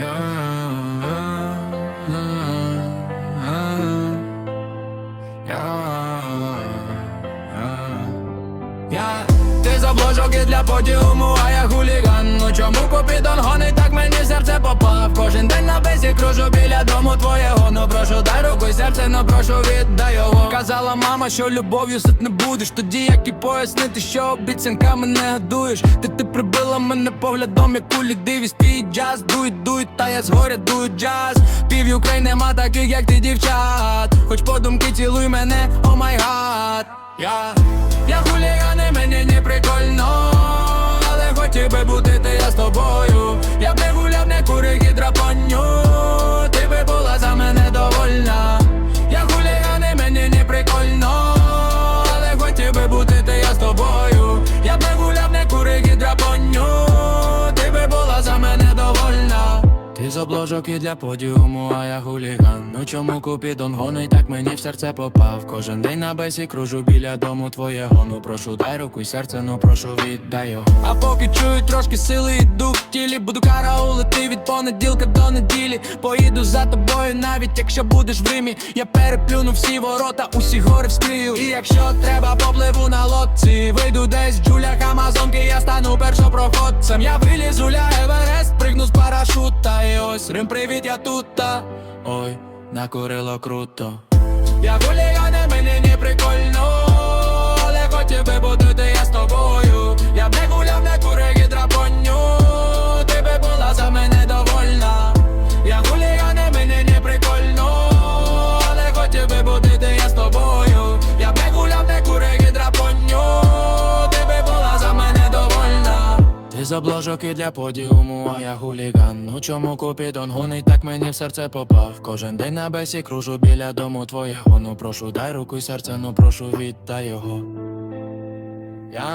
Ти з обложок і для подіуму, а я хуліган. Ну чому купідон гонить, так мені серце попав. Кожен день на бесі кружу біля дому твоєго. Ну прошу дай руку серце, ну прошу віддай його Казала мама, що любов'ю сит не будеш. Тоді як і пояснити, що обіцянками не гадуєш Ти ти прибила мене поглядом, як кулі лідивість Твій джаз, дуй, дуй, та я згоря дую джаз. Пів Україн нема таких, як ти дівчат. Хоч подумки цілуй мене, о май гад. Я, я хуліган мені не прикольно обложок і для подіуму, а я хуліган. Ну чому купідон гонить, так мені в серце попав. Кожен день на бесі кружу біля дому твоєго Ну прошу дай руку й серце, ну прошу віддай його. А поки чую трошки сили і дух в тілі. Буду караулити від понеділка до неділі. Поїду за тобою, навіть якщо будеш в Римі. Я переплюну всі ворота, усі гори вскрию. І якщо треба, попливу на лодці. Вийду десь в джулях Амазонки, я стану першопроходцем. Я вилізу ля з парашута І ось. Рим, привіт, я тут та. Ой, накурило круто. Я гуляю, не мені не і для подіуму, а я хуліган. Ну чому купідон гонить, так мені в серце попав. Кожен день на бесі кружу біля дому твоєго. Ну прошу дай руку й серце, ну прошу віддай його. Я